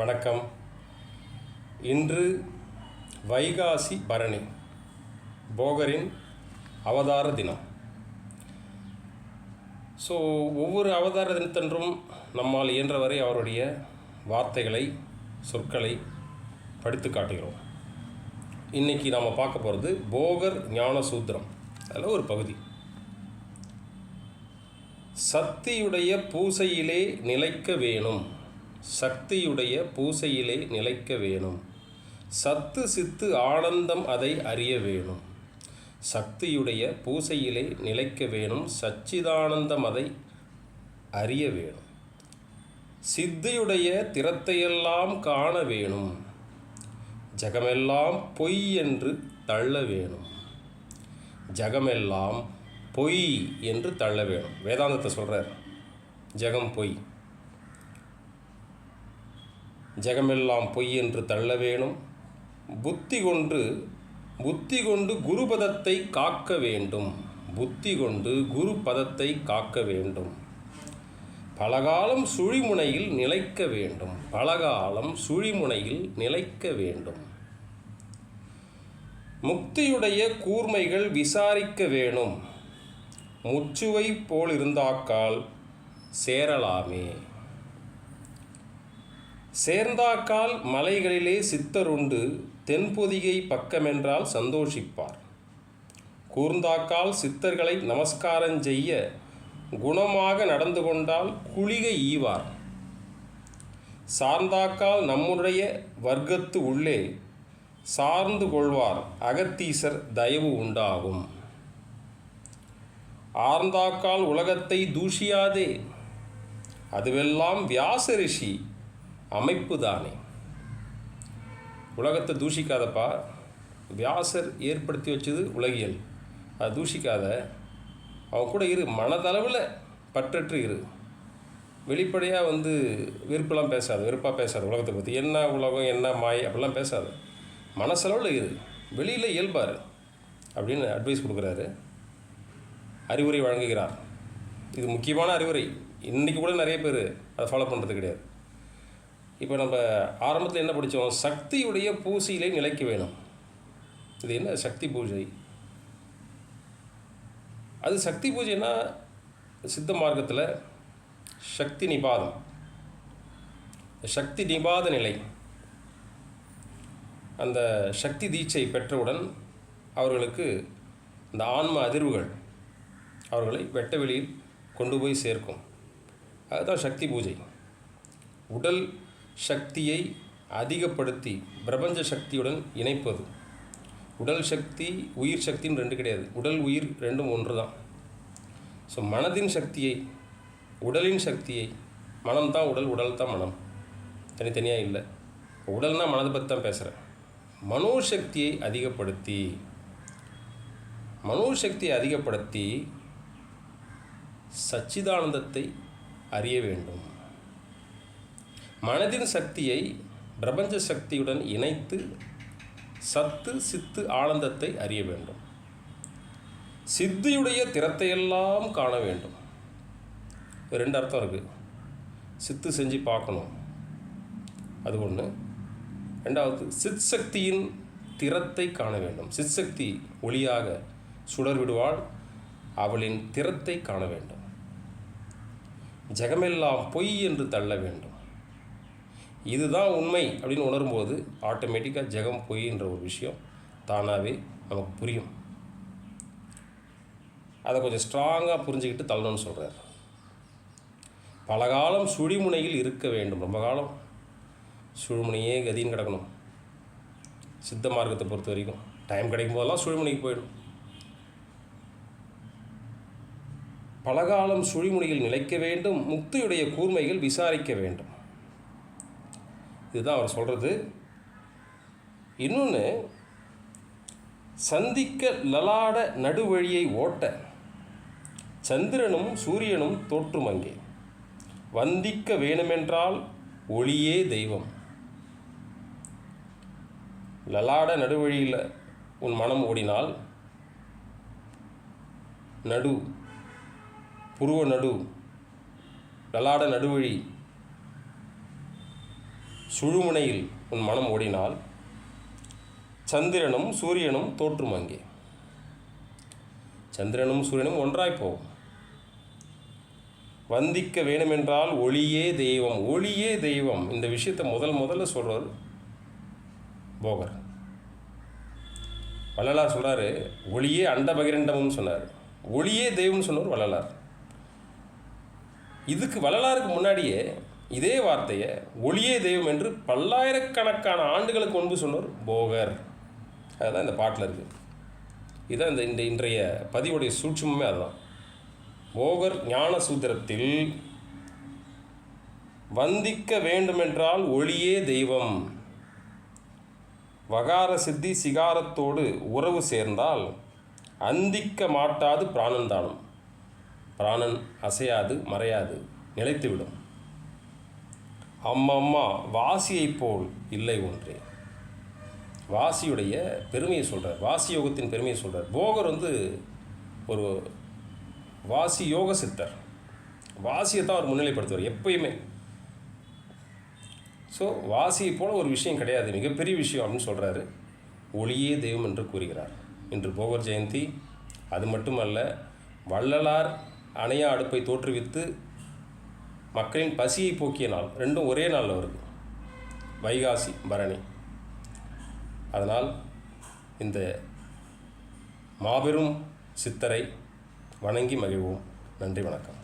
வணக்கம். இன்று வைகாசி பரணி போகரின் அவதார தினம். ஸோ ஒவ்வொரு அவதார தினத்தன்றும் நம்மால் இயன்றவரை அவருடைய வார்த்தைகளை சொற்களை படித்து காட்டுகிறோம். இன்னைக்கு நாம் பார்க்க போகிறது போகர் ஞான சூத்திரம் அதில் ஒரு பகுதி. சக்தியுடைய பூசையிலே நிலைக்க வேணும். சக்தியுடைய பூசையிலே நிலைக்க வேணும். சத்து சித்து ஆனந்தம் அதை அறிய வேணும். சக்தியுடைய பூசையிலே நிலைக்க வேணும். சச்சிதானந்தம் அதை அறிய வேணும். சித்தியுடைய திறத்தையெல்லாம் காண வேணும். ஜகமெல்லாம் பொய் என்று தள்ள வேணும். ஜகமெல்லாம் பொய் என்று தள்ள வேணும். வேதாந்தத்தை சொல்கிறார் ஜெகம் பொய். ஜெகமெல்லாம் பொய் என்று தள்ள வேணும் புத்தி கொண்டு புத்தி கொண்டு குருபதத்தை காக்க வேண்டும். புத்தி கொண்டு குரு பதத்தை காக்க வேண்டும். பலகாலம் சுழிமுனையில் நிலைக்க வேண்டும். பலகாலம் சுழிமுனையில் நிலைக்க வேண்டும். முக்தியுடைய கூர்மைகள் விசாரிக்க வேணும். முச்சுவை போல் இருந்தாக்கால் சேரலாமே. சேர்ந்தாக்கால் மலைகளிலே சித்தருண்டு தென்பொதிகை பக்கமென்றால் சந்தோஷிப்பார். கூர்ந்தாக்கால் சித்தர்களை நமஸ்காரம் செய்ய குணமாக நடந்து கொண்டால் குளிகை ஈவார். சார்ந்தாக்கால் நம்முடைய வர்க்கத்து உள்ளே சார்ந்து கொள்வார் அகத்தீசர் தயவு உண்டாகும். ஆர்ந்தாக்கால் உலகத்தை தூஷியாதே. அதுவெல்லாம் வியாச ரிஷி. அமைப்பு தானே. உலகத்தை தூஷிக்காதப்பா. வியாசர் ஏற்படுத்தி வச்சது உலகியல். அதை தூஷிக்காத. அவன் கூட இரு. மனதளவில் பற்றற்று இரு. வெளிப்படையாக வந்து வெறுப்பெல்லாம் பேசாத. வெறுப்பாக பேசாது உலகத்தை பற்றி என்ன உலகம் என்ன மாய்? அப்படிலாம் பேசாது. மனசளவில் இரு. வெளியில் இயல்பார். அப்படின்னு அட்வைஸ் கொடுக்குறாரு. அறிவுரை வழங்குகிறார். இது முக்கியமான அறிவுரை. இன்றைக்கி கூட நிறைய பேர் அதை ஃபாலோ பண்ணுறது கிடையாது. இப்போ நம்ம ஆரம்பத்தில் என்ன படித்தோம் சக்தியுடைய பூசையிலே நிலைக்க வேணும். இது என்ன? சக்தி பூஜை. அது சக்தி பூஜைன்னா சித்த மார்க்கத்தில் சக்தி நிபாதம். சக்தி நிபாத நிலை. அந்த சக்தி தீட்சை பெற்றவுடன் அவர்களுக்கு இந்த ஆன்ம அதிர்வுகள் அவர்களை வெட்ட வெளியில் கொண்டு போய் சேர்க்கும். அதுதான் சக்தி பூஜை. உடல் சக்தியை அதிகப்படுத்தி பிரபஞ்ச சக்தியுடன் இணைப்பது. உடல் சக்தி உயிர் சக்தின்னு ரெண்டு கிடையாது. உடல் உயிர் ரெண்டும் ஒன்று தான் ஸோ மனதின் சக்தியை உடலின் சக்தியை மனம் தான் உடல் உடல் தான் மனம். தனித்தனியாக இல்லை. உடல்னா மனதை பற்றி தான் பேசுகிறேன் மனோசக்தியை அதிகப்படுத்தி மனோசக்தியை அதிகப்படுத்தி சச்சிதானந்தத்தை அறிய வேண்டும். மனதின் சக்தியை பிரபஞ்ச சக்தியுடன் இணைத்து சத்து சித்து ஆனந்தத்தை அறிய வேண்டும். சித்தியுடைய திறத்தையெல்லாம் காண வேண்டும். ரெண்டு அர்த்தம் இருக்குது சித்து செஞ்சு பார்க்கணும். அது ஒன்று ரெண்டாவது சித் சக்தியின் திறத்தை காண வேண்டும். சித் சக்தி ஒளியாக சுடர் விடுவாள். அவளின் திறத்தை காண வேண்டும். ஜெகமெல்லாம் பொய் என்று தள்ள வேண்டும். இதுதான் உண்மை அப்படின்னு உணரும்போது ஆட்டோமேட்டிக்காக ஜெகம் பொய்ன்ற ஒரு விஷயம் தானாகவே நமக்கு புரியும். அதை கொஞ்சம் ஸ்ட்ராங்காக புரிஞ்சுக்கிட்டு தள்ளணும்னு சொல்கிறார் பலகாலம் சுழிமுனையில் இருக்க வேண்டும். ரொம்ப காலம் சுழிமுனையே கதின்னு கிடக்கணும். சித்த மார்க்கத்தை பொறுத்த வரைக்கும் டைம் கிடைக்கும் போதெல்லாம் சுழிமுனைக்கு போயிடும். பலகாலம் சுழிமுனையில் நிலைக்க வேண்டும். முக்தியுடைய கூர்மைகள் விசாரிக்க வேண்டும். இதுதான் அவர் சொல்கிறது இன்னொன்று சந்திக்க லலாட நடுவழியை ஓட்ட சந்திரனும் சூரியனும் தோற்றும் அங்கே. வந்திக்க வேணுமென்றால் ஒளியே தெய்வம். லலாட நடுவழியில் உன் மனம் ஓடினால் நடு புருவ நடு லலாட நடுவழி சுழுமுனையில் உன் மனம் ஓடினால் சந்திரனும் சூரியனும் தோற்றும் அங்கே. சந்திரனும் சூரியனும் ஒன்றாய் போகும். வந்திக்க வேணுமென்றால் ஒளியே தெய்வம் ஒளியே தெய்வம். இந்த விஷயத்தை முதல் முதல்ல சொல்கிறார் போகர். வள்ளலார் சொல்கிறாரு ஒளியே அண்ட பகிரண்டமும் சொன்னார். ஒளியே தெய்வம்னு சொன்னவர் வள்ளலார். இதுக்கு வள்ளலாருக்கு முன்னாடியே இதே வார்த்தையை ஒளியே தெய்வம் என்று பல்லாயிரக்கணக்கான ஆண்டுகளுக்கு முன்பு சொன்னவர் போகர். அதுதான் இந்த பாட்டில் இருக்குது இதுதான் இந்த இந்த இன்றைய பதிவுடைய சூட்சமுமே அதுதான். போகர் ஞான சூத்திரத்தில் வந்திக்க வேண்டுமென்றால் ஒளியே தெய்வம். வகார சித்தி சிகாரத்தோடு உறவு சேர்ந்தால் அந்திக்க மாட்டாது பிராணன் தானும். பிராணன் அசையாது மறையாது நிலைத்துவிடும். அம்மம்மா வாசியைப் போல் இல்லை ஒன்றே. வாசியுடைய பெருமையை சொல்கிறார் வாசி யோகத்தின் பெருமையை சொல்கிறார் போகர் வந்து ஒரு வாசி யோக சித்தர். வாசியை தான் அவர் முன்னிலைப்படுத்துவார் எப்பயுமே. ஸோ வாசியை போல ஒரு விஷயம் கிடையாது. மிகப்பெரிய விஷயம் அப்படின்னு சொல்கிறாரு ஒளியே தெய்வம் என்று கூறுகிறார். இன்று போகர் ஜெயந்தி அது மட்டுமல்ல வள்ளலார் அணையா அடுப்பை தோற்றுவித்து மக்களின் பசியை போக்கிய நாள். ரெண்டும் ஒரே நாளில் வருது. வைகாசி பரணி. அதனால் இந்த மாபெரும் சித்தரை வணங்கி மகிழ்வோம். நன்றி வணக்கம்.